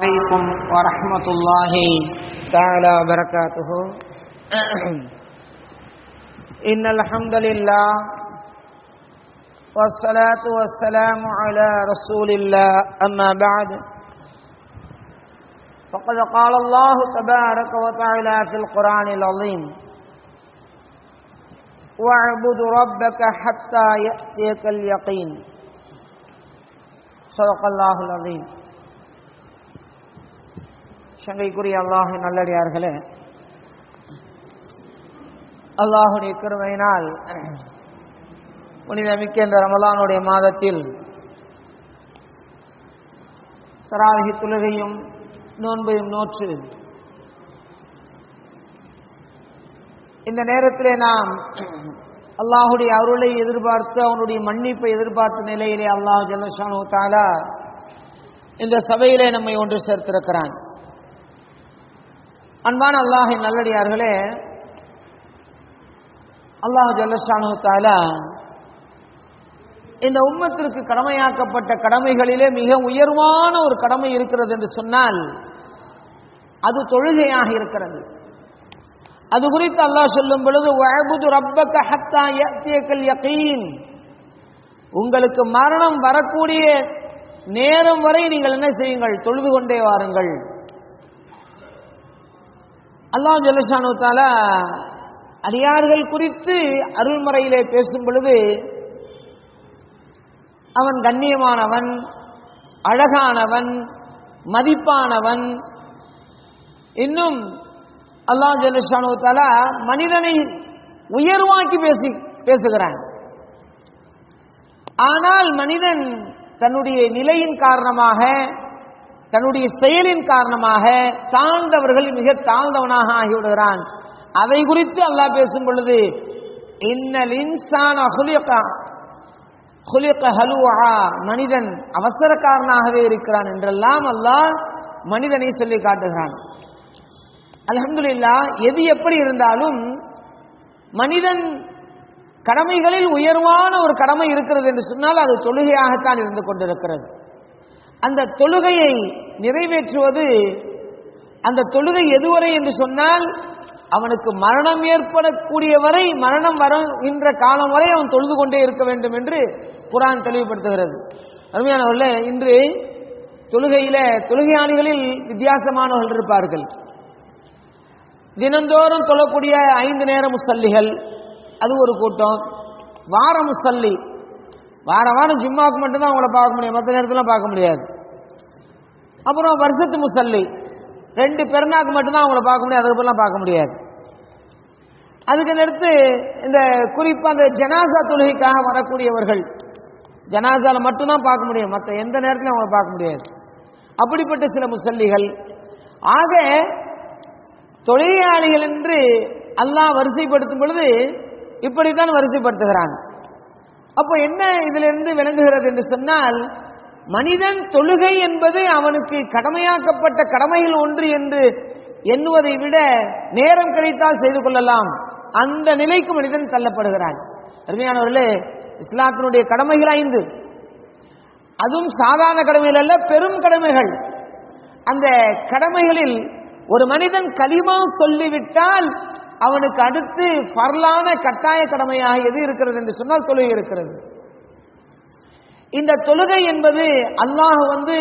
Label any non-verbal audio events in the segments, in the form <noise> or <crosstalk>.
عليكم ورحمة الله تعالى وبركاته. <clears throat> إن الحمد لله والصلاة والسلام على رسول الله. أما بعد فقد قال الله تبارك وتعالى في القرآن العظيم واعبد ربك حتى يأتيك اليقين. صدق الله العظيم. சங்கைக்குரிய அல்லாஹு நல்லடியார்களே அல்லாஹுடைய கருமையினால் புனிதமிக்க இந்த ரமலானுடைய மாதத்தில் தராகி துலகையும் நோன்பையும் நோற்று இந்த நேரத்திலே நாம் அல்லாஹுடைய அருளை எதிர்பார்த்து அவனுடைய மன்னிப்பை எதிர்பார்த்த நிலையிலே அல்லாஹ் ஜல்லஷானு தாலா இந்த சபையிலே நம்மை ஒன்று சேர்த்திருக்கிறான். அன்பான அல்லாஹின் நல்லடியார்களே அல்லாஹ் ஜல்லஷானு தாலா இந்த உம்மத்திற்கு கடமையாக்கப்பட்ட கடமைகளிலே மிக உயர்வான ஒரு கடமை இருக்கிறது என்று சொன்னால் அது தொழுகையாக இருக்கிறது. அது குறித்து அல்லாஹ் சொல்லும் பொழுது வஅபுது ரப்பக ஹத்தா யத்தியக்கல் யகீன். உங்களுக்கு மரணம் வரக்கூடிய நேரம் வரை நீங்கள் என்ன செய்யுங்கள்? தொழுது கொண்டே வாருங்கள். அல்லாஹ் ஜலசானுத்தால அடியார்கள் குறித்து அருள்முறையிலே பேசும் பொழுது அவன் கண்ணியமானவன் அழகானவன் மதிப்பானவன் இன்னும் அல்லாஹ் ஜலசானுத்தால மனிதனை உயர்வாக்கி பேசி பேசுகிறான். ஆனால் மனிதன் தன்னுடைய நிலையின் காரணமாக தன்னுடைய செயலின் காரணமாக தாழ்ந்தவர்கள் மிக தாழ்ந்தவனாக ஆகிவிடுகிறான். அதை குறித்து அல்லாஹ் பேசும் பொழுது இன்னல் இன்சான ஹலுவா மனிதன் அவசரக்காரனாகவே இருக்கிறான் என்றெல்லாம் அல்லாஹ் மனிதனை சொல்லி காட்டுகிறான். அலமதுல்லா எது எப்படி இருந்தாலும் மனிதன் கடமைகளில் உயர்வான ஒரு கடமை இருக்கிறது என்று சொன்னால் அது தொழுகையாகத்தான் இருந்து கொண்டிருக்கிறது. அந்த தொழுகையை நிறைவேற்றுவது அந்த தொழுகை எதுவரை என்று சொன்னால் அவனுக்கு மரணம் ஏற்படக்கூடிய வரை மரணம் வருகின்ற காலம் வரை அவன் தொழுது கொண்டே இருக்க வேண்டும் என்று குரான் தெளிவுபடுத்துகிறது. அருமையானவர்கள் இன்று தொழுகையில தொழுகையாளிகளில் வித்தியாசமானவர்கள் இருப்பார்கள். தினந்தோறும் தொழக்கூடிய ஐந்து நேர முசல்லிகள் அது ஒரு கூட்டம். வார முசல்லி வார வாரம் ஜிம்மாவுக்கு மட்டும்தான் அவங்கள பார்க்க முடியும். மற்ற நேரத்தில் பார்க்க முடியாது. அப்புறம் வருஷத்து முசல்லி. ரெண்டு பெருநாக்கு மட்டும்தான் அவங்கள பார்க்க முடியும். அதுக்கப்புறம்லாம் பார்க்க முடியாது. அதுக்கு அடுத்து இந்த குறிப்பாக அந்த ஜனாசா தொழுகைக்காக வரக்கூடியவர்கள் ஜனாசாவில் மட்டும்தான் பார்க்க முடியும். மற்ற எந்த நேரத்திலும் அவங்கள பார்க்க முடியாது. அப்படிப்பட்ட சில முசல்லிகள். ஆக தொழிலாளிகள் என்று அல்லாஹ் வரிசைப்படுத்தும் பொழுது இப்படித்தான் வரிசைப்படுத்துகிறாங்க. அப்போ என்ன இதிலிருந்து விளங்குகிறது என்று சொன்னால் மனிதன் தொழுகை என்பது அவனுக்கு கடமையாக்கப்பட்ட கடமைகள் ஒன்று என்று எண்ணுவதை விட நேரம் கிடைத்தால் செய்து கொள்ளலாம். அந்த நிலைக்கு மனிதன் தள்ளப்படுகிறான். அருமையானவர்களே இஸ்லாத்தினுடைய கடமைகள் ஐந்து. அதுவும் சாதாரண கடமைகள் அல்ல பெரும் கடமைகள். அந்த கடமைகளில் ஒரு மனிதன் களிமா சொல்லிவிட்டால் அவனுக்கு அடுத்து பரலான கட்டாய கடமையாக எது இருக்கிறது என்று சொன்னால் தொழுகை இருக்கிறது. இந்த தொழுகை என்பது அல்லாஹ் வந்து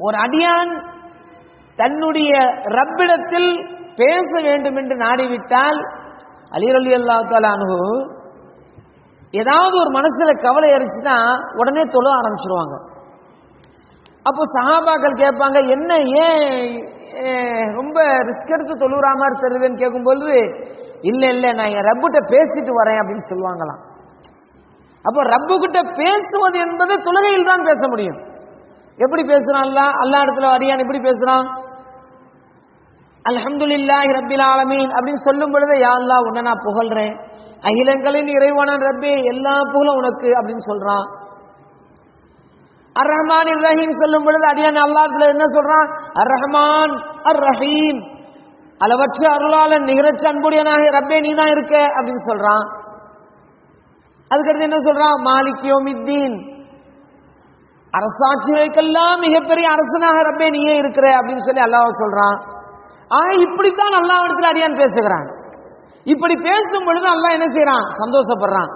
ஒரு அடியான் தன்னுடைய ரப்பிடத்தில் பேச வேண்டும் என்று நாடிவிட்டால் அலிரலி அல்லா தாலானு ஏதாவது ஒரு மனசுல கவலை அரிச்சுன்னா உடனே தொழ ஆரம்பிச்சிருவாங்க. அப்போ சஹாபாக்கள் கேட்பாங்க என்ன ஏன் ரொம்ப ரிஸ்க் எடுத்து தொழுகிறா மாதிரி தெரியுதுன்னு கேட்கும்பொழுது இல்லை இல்லை நான் என் ரப்புகிட்ட பேசிட்டு வரேன் அப்படின்னு சொல்லுவாங்களாம். அப்போ ரப்பு கிட்ட பேசுவது என்பது தொழுகையில் தான் பேச முடியும். எப்படி பேசுறான் அல்லா இடத்துல அடியான் எப்படி பேசுறான்? அல்ஹம்துலில்லாஹி ரப்பில் ஆலமீன் அப்படின்னு சொல்லும் பொழுது யா அல்லா உன்னை நான் புகழ்றேன். அகிலங்களின் இறைவன ரப்பே எல்லா புகழும் உனக்கு அப்படின்னு சொல்றான். அர் ரஹ்மான் இப்ராஹிம் சொல்லும் பொழுது அடியான் அல்லாத்துல என்ன சொல்றான்? அர் ரஹ்மான் அர் ரஹீம் அளவற்ற அருளாளன் நிகரற்ற அன்புடையனாக ரப்பே நீ தான் இருக்க அப்படின்னு சொல்றான். அதுக்கடுத்து என்ன சொல்றான்? மாலிக் மித்தீன் அரசாட்சிகளுக்கெல்லாம் மிகப்பெரிய அரசனாக ரப்பே நீயே இருக்கிற அப்படின்னு சொல்லி அல்லாஹ் சொல்றான். ஆ இப்படித்தான் அல்லாஹ் இடத்துல அடியான் பேசுகிறான். இப்படி பேசும் பொழுது அல்லாஹ் என்ன செய்யறான் சந்தோஷப்படுறான்.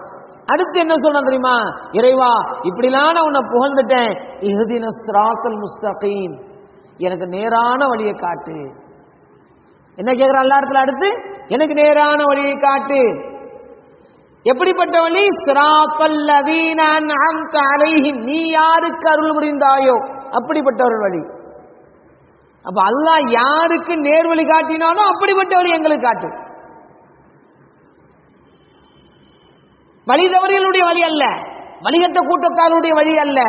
அடுத்து என்ன சொல்றான் தெரியுமா? இறைவா இப்படிலாம் நான் உன்னை புகழ்ந்துட்டேன். இஹ்தின சிராத்தல் முஸ்தகீம். எனக்கு நேரான வழியை காட்டு. என்ன கேட்கிற அல்லா இடத்துல அடுத்து? எனக்கு நேரான வழியை காட்டு. எப்படிப்பட்ட வழி? சிராத்தல்லதீன நீ யாருக்கு அருள் புரிந்தாயோ? அப்படிப்பட்டவர்கள் வழி. அப்ப அல்லாஹ் யாருக்கு நேர்வழி காட்டினாலும் அப்படிப்பட்ட வழி எங்களுக்கு காட்டு. வழி தவறிகளுடைய வழி அல்ல. வழிகட்ட கூட்டத்தாருடைய வழி அல்ல.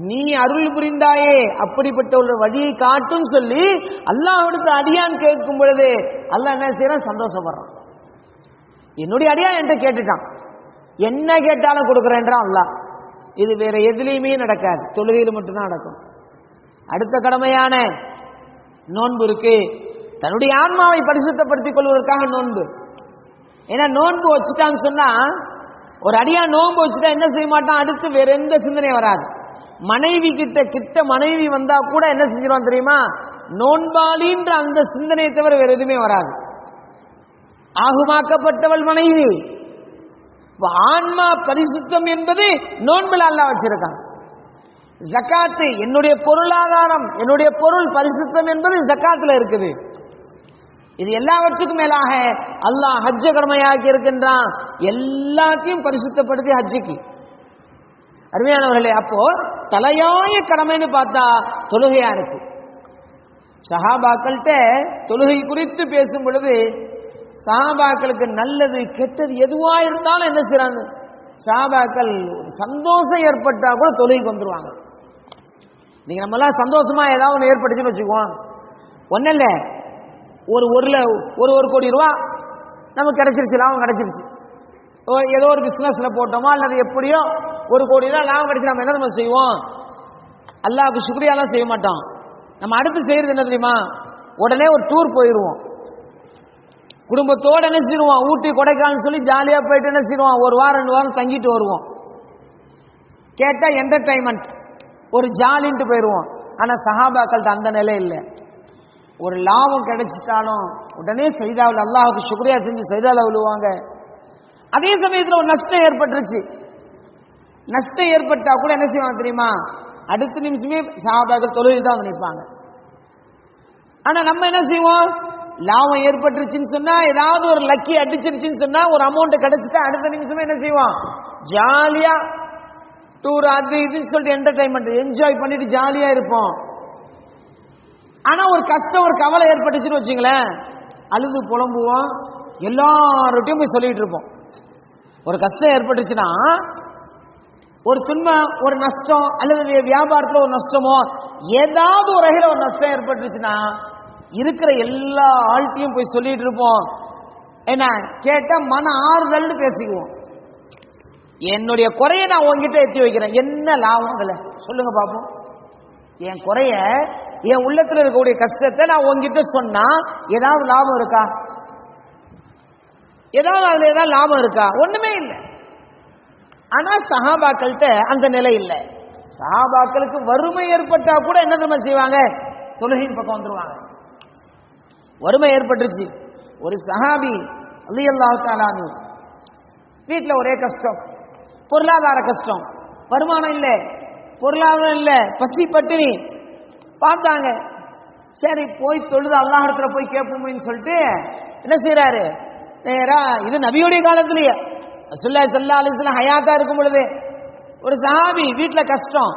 நீ அருள் புரிந்தாயே அப்படிப்பட்ட ஒரு வழியை காட்டும் சொல்லி அல்லாஹ்விடத்து அடியான் கேட்கும் பொழுது அல்லாஹ் என்ன செய்யறான்? சந்தோஷப்படுறான். என்னுடைய அடியான் என்கிட்ட கேட்டுட்டான். என்ன கேட்டாலும் கொடுக்குறேன்றான் அல்லாஹ். இது வேற எதுலையுமே நடக்காது. தொழுகையில் மட்டும்தான் நடக்கும். அடுத்த கடமையான நோன்பு இருக்கு. தன்னுடைய ஆன்மாவை பரிசுத்தப்படுத்திக் கொள்வதற்காக நோன்பு. ஏன்னா நோன்பு வச்சுட்டான்னு சொன்னா ஒரு அடியா நோன்பு வச்சுட்டா என்ன செய்ய மாட்டான்? அடுத்து வேற எந்த சிந்தனை வராது. மனைவி கிட்ட கிட்ட மனைவி வந்தா கூட என்ன செஞ்சிருவான் தெரியுமா? நோன்பாளின்ற அந்த சிந்தனையை தவிர வேற எதுவுமே வராது. ஆகுமாக்கப்பட்டவள் மனைவி. ஆன்மா பரிசுத்தம் என்பது நோன்பில் அல்லாஹ் வச்சிருக்கான். ஜக்காத்து என்னுடைய பொருளாதாரம் என்னுடைய பொருள் பரிசுத்தம் என்பது ஜக்காத்துல இருக்குது. இது எல்லாவற்றுக்கும் மேலாக அல்லாஹ் ஹஜ்ஜ கடமையாக்கி இருக்கின்றான். எல்லாத்தையும் பரிசுத்தப்படுத்தி ஹஜ்ஜிக்கு. அருமையானவர்களே அப்போ தலையாய கடமைன்னு பார்த்தா தொழுகையா இருக்கு. சஹாபாக்கள்கிட்ட தொழுகை குறித்து பேசும் பொழுது சஹாபாக்களுக்கு நல்லது கெட்டது எதுவா இருந்தாலும் என்ன செய்யறாங்க சஹாபாக்கள் ஒரு சந்தோஷம் ஏற்பட்டா கூட தொழுகைக்கு வந்துருவாங்க. நீங்க எல்லாம் சந்தோஷமா ஏதாவது ஒன்று ஏற்பட்டுச்சுன்னு வச்சுக்குவோம். ஒன்றும் இல்லை. ஒரு ஒரு ஒரு ஒரு கோடி ரூபா நமக்கு கிடைச்சிருச்சு லாபம் கிடைச்சிருச்சு. ஏதோ ஒரு பிஸ்னஸில் போட்டோமா அல்லது எப்படியோ ஒரு கோடி ரூபா லாபம் கிடைச்சு நம்ம என்ன நம்ம செய்வோம்? அல்லாவுக்கு சுக்ரியாலாம் செய்ய மாட்டோம். நம்ம அடுத்து செய்யறது என்ன தெரியுமா? உடனே ஒரு டூர் போயிடுவோம் குடும்பத்தோடு என்ன செய்வோம்? ஊட்டி கொடைக்கானல் சொல்லி ஜாலியாக போயிட்டு என்ன செய்வோம்? ஒரு வாரம் ரெண்டு வாரம் தங்கிட்டு வருவோம். கேட்டால் என்டர்டைன்மெண்ட் ஒரு ஜாலின்ட்டு போயிடுவோம் ஆனால் சஹாபாக்கள்கிட்ட அந்த நிலை இல்லை. ஒரு லாபம் கிடைச்சிட்டாலும் உடனே சைதாவில் அல்லாஹுக்கு சுக்ரியா செஞ்சு சைதாவில் விழுவாங்க அதே சமயத்தில் ஒரு நஷ்டம் ஏற்பட்டுருச்சு. நஷ்டம் ஏற்பட்டா கூட என்ன செய்வாங்க தெரியுமா? அடுத்த நிமிஷமே சாபாக்கள் தொழில் தான் வந்து நிற்பாங்க. ஆனா நம்ம என்ன செய்வோம்? லாபம் ஏற்பட்டுருச்சுன்னு சொன்னா ஏதாவது ஒரு லக்கி அடிச்சிருச்சுன்னு சொன்னா ஒரு அமௌண்ட் கிடைச்சிட்டா அடுத்த நிமிஷமே என்ன செய்வோம்? ஜாலியா டூர் அது இதுன்னு சொல்லிட்டு என்டர்டைன்மெண்ட் என்ஜாய் பண்ணிட்டு ஜாலியா இருப்போம். ஆனா ஒரு கஷ்டம் ஒரு கவலை ஏற்பட்டுச்சுன்னு வச்சுங்களேன் அழுது புலம்புவோம் எல்லார்ட்டையும் போய் சொல்லிட்டு இருப்போம். ஒரு கஷ்டம் ஏற்பட்டுச்சுன்னா ஒரு துன்பம் ஒரு நஷ்டம் அல்லது வியாபாரத்தில் ஒரு நஷ்டமோ ஏதாவது ஒரு வகையில் ஒரு நஷ்டம் ஏற்பட்டுச்சுன்னா இருக்கிற எல்லா ஆள்கிட்டையும் போய் சொல்லிட்டு இருப்போம். என்ன? கேட்டால் மன ஆறுதல்னு பேசிக்குவோம். என்னுடைய குறைய நான் உங்ககிட்ட எத்தி வைக்கிறேன். என்ன லாபம் அதில்? சொல்லுங்க பார்ப்போம் என் குறைய என் உள்ளத்தில் இருக்கக்கூடிய கஷ்டத்தை நான் உங்ககிட்ட சொன்னா ஏதாவது லாபம் இருக்கா? ஏதாவது அதுல ஏதாவது லாபம் இருக்கா? ஒண்ணுமே இல்லை. ஆனா சஹாபாக்கள்கிட்ட அந்த நிலை இல்லை. சஹாபாக்களுக்கு வறுமை ஏற்பட்டா கூட என்ன தெரியுமா செய்வாங்க? தொழுகையின் பக்கம் வந்துருவாங்க. வறுமை ஏற்பட்டுருச்சு. ஒரு சஹாபி அலி அல்லாஹாலு வீட்டில் ஒரே கஷ்டம். பொருளாதார கஷ்டம். வருமானம் இல்லை. பொருளாதாரம் இல்லை. பசி பட்டினி. பார்த்தாங்க. சரி போய் தொழுது அல்லாஹ் இடத்துல போய் கேட்போம்னு சொல்லிட்டு என்ன செய்யறாரு நேரா இது நபியுடைய காலத்திலேயே. ரசுல்லா சல்லா அலிஸ்லாம் ஹயாத்தா இருக்கும் பொழுது ஒரு சஹாபி வீட்டில் கஷ்டம்.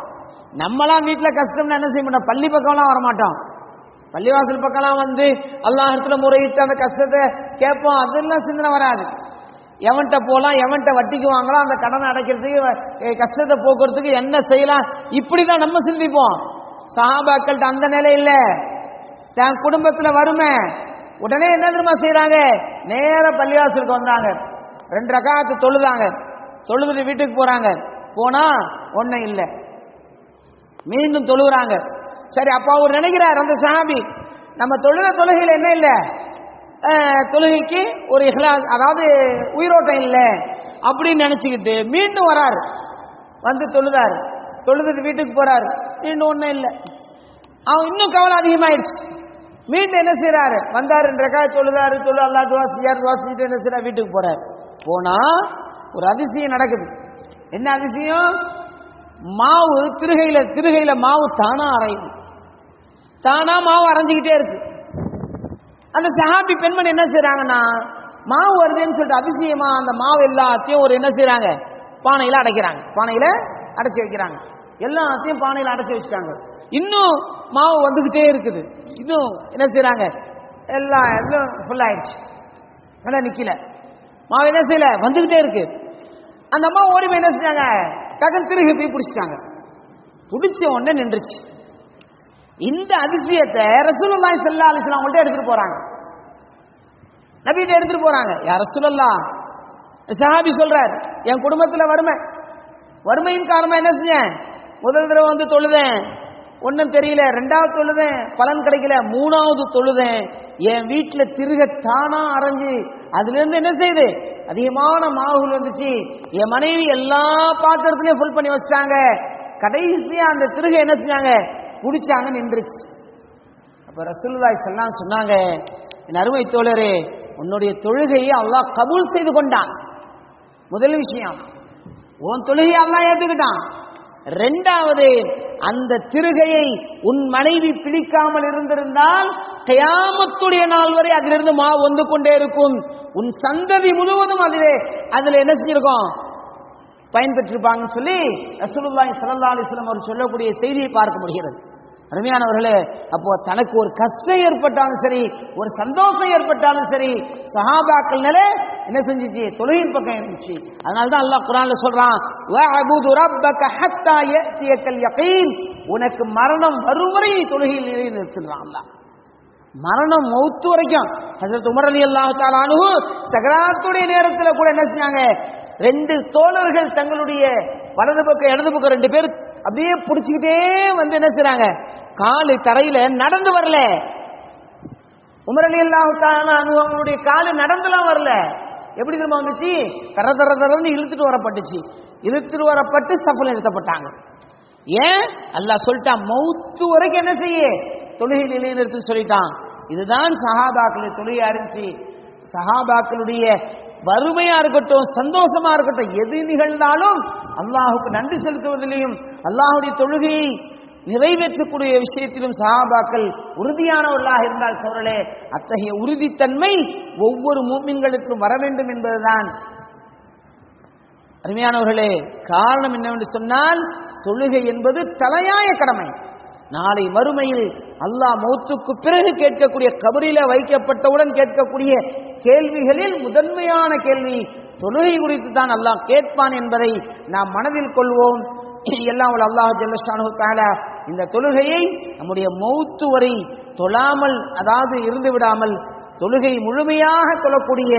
நம்மளாம் வீட்டில் கஷ்டம்னு என்ன செய்ய மாட்டோம்? பள்ளி பக்கம்லாம் வர மாட்டோம் பள்ளிவாசல் பக்கம்லாம் வந்து அல்லாஹ் இடத்துல முறையிட்டு அந்த கஷ்டத்தை கேட்போம். அதெல்லாம் சிந்தனை வராது. எவன்கிட்ட போகலாம் எவன்கிட்ட வட்டிக்கு வாங்கலாம் அந்த கடனை அடைக்கிறதுக்கு கஷ்டத்தை போக்குறதுக்கு என்ன செய்யலாம்? இப்படி தான் நம்ம சிந்திப்போம். சஹாபாக்கள்கிட்ட அந்த நிலை இல்லை. தன் குடும்பத்தில் வறுமை. உடனே என்ன தெரியுமா செய்கிறாங்க நேர பள்ளிவாசலுக்கு வந்தாங்க. ரெண்டு ரகாத்து தொழுதாங்க. தொழுதுட்டு வீட்டுக்கு போறாங்க. போனா ஒன்னும் இல்லை. மீண்டும் தொழுகிறாங்க. சரி அப்ப அவர் நினைக்கிறார் அந்த சாமி நம்ம தொழுத தொழுகையில் என்ன இல்லை? தொழுகைக்கு ஒரு இஹ்லாஸ் அதாவது உயிரோட்டம் இல்லை. அப்படின்னு நினைச்சுக்கிட்டு மீண்டும் வரார். வந்து தொழுதார். தொழுதுட்டு வீட்டுக்கு போறாரு. மீண்டும் ஒன்றும் இல்லை. அவன் இன்னும் கவலை அதிகமாயிடுச்சு மீண்டும் என்ன செய்யறாரு வந்தாரு ரெண்டு தொழுதாரு தொழு அல்லா துவா யார் துவா செஞ்சுட்டு என்ன செய்யறாரு வீட்டுக்கு போறாரு. போனா ஒரு அதிசயம் நடக்குது. என்ன அதிசயம்? மாவு திருகையில திருகையில மாவு தானா அரையுது. தானா மாவு அரைஞ்சுக்கிட்டே இருக்கு. அந்த சஹாபி பெண்மணி என்ன செய்யறாங்கன்னா மாவு வருதுன்னு சொல்லிட்டு அதிசயமா அந்த மாவு எல்லாத்தையும் ஒரு என்ன செய்யறாங்க பானையில அடைக்கிறாங்க. பானையில அடைச்சி வைக்கிறாங்க. எல்லாத்தையும் பானையில அடைச்சி வச்சுட்டாங்க. இன்னும் மாவு வந்துகிட்டே இருக்குது. இன்னும் என்ன செய்கிறாங்க எல்லாம் எல்லாம் ஃபுல் ஆயிடுச்சு. நல்லா நிக்கல. மாவு என்ன செய்யல? வந்துகிட்டே இருக்கு. அந்த அம்மா ஓடி போய் என்ன செஞ்சாங்க? டக்குன்னு திருகி போய் பிடிச்சிட்டாங்க. பிடிச்ச உடனே நின்றுச்சு. இந்த அதிசயத்தை ரசூலுல்லாஹி செல்லா அலைஹி அவங்கள்ட்ட எடுத்துட்டு போறாங்க. நபிட்ட எடுத்துட்டு போறாங்க. யா சொல்லலாம் சஹாபி சொல்றார் என் குடும்பத்துல வறுமை. வறுமையின் காரணமா என்ன செஞ்சேன்? முதல் தடவை வந்து தொழுதேன். ஒன்றும் தெரியல. ரெண்டாவது தொழுதேன். பலன் கிடைக்கல. மூணாவது தொழுதேன். என் வீட்டுல திருக தானா அரைஞ்சு அதுல இருந்து என்ன செய்யுது அதிகமான மாவுகள் வந்துச்சு. என் மனைவி எல்லா பாத்திரத்திலையும் ஃபுல் பண்ணி வச்சிட்டாங்க. கடைசியா அந்த திருகை என்ன செஞ்சாங்க? குடிச்சாங்க நின்றுச்சு. அப்ப ரசூல்லாய் சொல்லாம் சொன்னாங்க என் அருமை தோழரே உன்னுடைய தொழுகையை அல்லாஹ் கபூல் செய்து கொண்டான். முதல் விஷயம் உன் தொழுகையை அல்லாஹ் ஏத்துக்கிட்டான். ரெண்டாவது அந்த திருகையை உன் மனைவி பிடிக்காமல் இருந்திருந்தால் கயாமத்துடைய நாள் வரை அதிலிருந்து மா வந்து கொண்டே இருக்கும். உன் சந்ததி முழுவதும் அதிலே அதுல என்ன செஞ்சிருக்கோம்? பயன்பெற்றிருப்பாங்கன்னு சொல்லி ரசூலுல்லாய் சல்லா அலைஹி அவர் சொல்லக்கூடிய செய்தியை பார்க்க முடிகிறது. அருமையானவர்களே அப்போ தனக்கு ஒரு கஷ்டம் ஏற்பட்டாலும் சரி ஒரு சந்தோஷம் ஏற்பட்டாலும் சரி சஹாபாக்கள் என்ன செஞ்சிச்சு? தொழுகின் பக்கம் இருந்துச்சு. அதனால தான் அல்லாஹ் குரான்ல சொல்றான் உனக்கு மரணம் வரும் வரை தொழுகையில் நிலை நிறுத்துறான் அல்லாஹ். மரணம் மௌத்து வரைக்கும் ஹசரத் உமர் அலி அல்லாஹ் தாலானு சகராத்துடைய நேரத்தில் கூட என்ன செஞ்சாங்க? ரெண்டு தோழர்கள் தங்களுடைய வலது பக்கம் இடது பக்கம் ரெண்டு பேர் அப்படியே பிடிச்சிக்கிட்டே வந்து என்ன செய்றாங்க? காலு தரையில நடந்து வரல. உமர் அலி அவங்களுடைய காலு நடந்துலாம் வரல. எப்படி தெரியுமா வந்துச்சு? தர தர தரன்னு இழுத்துட்டு வரப்பட்டுச்சு. இழுத்துட்டு வரப்பட்டு சஃபல் நிறுத்தப்பட்டாங்க. ஏன்? அல்லாஹ் சொல்லிட்டான் மௌத்து வரைக்கும் என்ன செய்ய? தொழுகை நிலைநிறுத்து சொல்லிட்டான். இதுதான் சஹாபாக்களுடைய தொழுகையா இருந்துச்சு சஹாபாக்களுடைய வறுமையா இருக்கட்டும் சந்தோஷமா இருக்கட்டும் எது நிகழ்ந்தாலும் அல்லாஹுக்கு நன்றி செலுத்துவதிலையும் அல்லாஹுடைய தொழுகையை நிறைவேற்றக்கூடிய விஷயத்திலும் சஹாபாக்கள் உறுதியானவர்களாக இருந்தால் சோழலே அத்தகைய உறுதித்தன்மை ஒவ்வொரு மூமின்களுக்கும் வர வேண்டும் என்பதுதான். அருமையானவர்களே காரணம் என்னவென்று சொன்னால் தொழுகை என்பது தலையாய கடமை. நாளை மறுமையில் அல்லாஹ் மௌத்துக்கு பிறகு கேட்கக்கூடிய கபரில வைக்கப்பட்டவுடன் கேட்கக்கூடிய கேள்விகளில் முதன்மையான கேள்வி தொழுகை குறித்து தான் அல்லாஹ் கேட்பான் என்பதை நாம் மனதில் கொள்வோம். எல்லாம் அல்லாஹ் ஜல்லஷானு தாலா இந்த தொழுகையை நம்முடைய மௌத்து வரை தொழாமல் அதாவது இருந்து விடாமல் தொழுகை முழுமையாக தொழக்கூடிய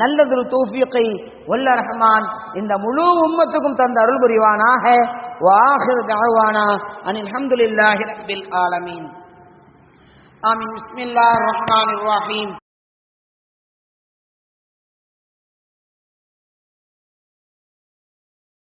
நல்லதொரு தௌஃபீக்கை வல்ல ரஹ்மான் இந்த முழு உம்மத்துக்கும் தந்த அருள் புரிவானாக. واخر دعوانا ان الحمد لله رب العالمين ஆலமீன். بسم الله الرحمن الرحيم